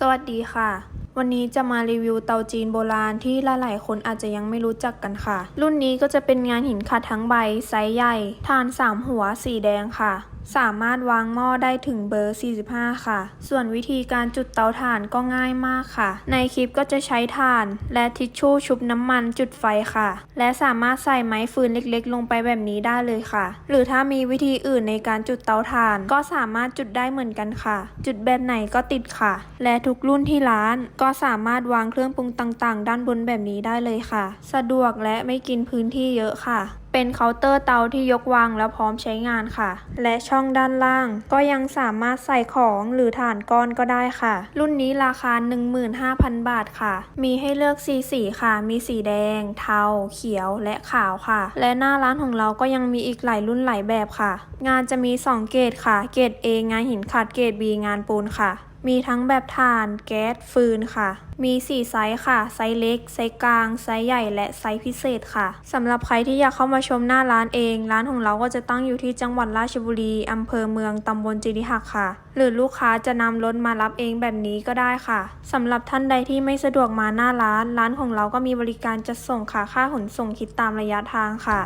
สวัสดีค่ะ วันนี้จะมารีวิวเตาจีนโบราณที่หลายๆคนอาจจะยังไม่รู้จักกันค่ะ รุ่นนี้ก็จะเป็นงานหินขัดทั้งใบไซส์ใหญ่ฐาน 3 หัวสีแดงค่ะ สามารถวางหม้อได้ถึงเบอร์ 45 ค่ะ ส่วนวิธีการจุดเตาถ่านก็ง่ายมากค่ะ ในคลิปก็จะใช้ถ่าน และทิชชู่ชุบน้ำมันจุดไฟค่ะ และสามารถใส่ไม้ฟืนเล็กๆ ลงไปแบบนี้ได้เลยค่ะ หรือถ้ามีวิธีอื่นในการจุดเตาถ่าน ก็สามารถจุดได้เหมือนกันค่ะ จุดแบบไหนก็ติดค่ะ และทุกรุ่นที่ร้านก็สามารถวางเครื่องปรุงต่างๆ ด้านบนแบบนี้ได้เลยค่ะ สะดวกและไม่กินพื้นที่เยอะค่ะ เป็นเคาน์เตอร์เตาที่ยกวางแล้วพร้อมใช้งานค่ะ และช่องด้านล่าง ก็ยังสามารถใส่ของหรือถ่านก้อนก็ได้ค่ะ รุ่นนี้ราคา 15,000 บาทค่ะ มีให้เลือกสีสีค่ะ มีสีแดง เทา เขียวและขาวค่ะ และหน้าร้านของเราก็ยังมีอีกหลายรุ่นหลายแบบค่ะ งานจะมี 2 เกรดค่ะ เกรด A งานหินขัดเกรด B งานปูนค่ะ มีทั้งแบบถ่าน แก๊ส ฟืนค่ะ มี 4 ไซส์ค่ะ ไซส์เล็ก ไซส์กลาง ไซส์ใหญ่ และไซส์พิเศษค่ะ สำหรับใครที่อยากเข้ามาชมหน้าร้านเอง ร้านของเราก็จะตั้งอยู่ที่จังหวัดราชบุรี อำเภอเมือง ตำบลจิริหักค่ะ หรือลูกค้าจะนำรถมารับเองแบบนี้ก็ได้ค่ะ สำหรับท่านใดที่ไม่สะดวกมาหน้าร้าน ร้านของเราก็มีบริการจัดส่งค่ะ ค่าขนส่งคิดตามระยะทางค่ะ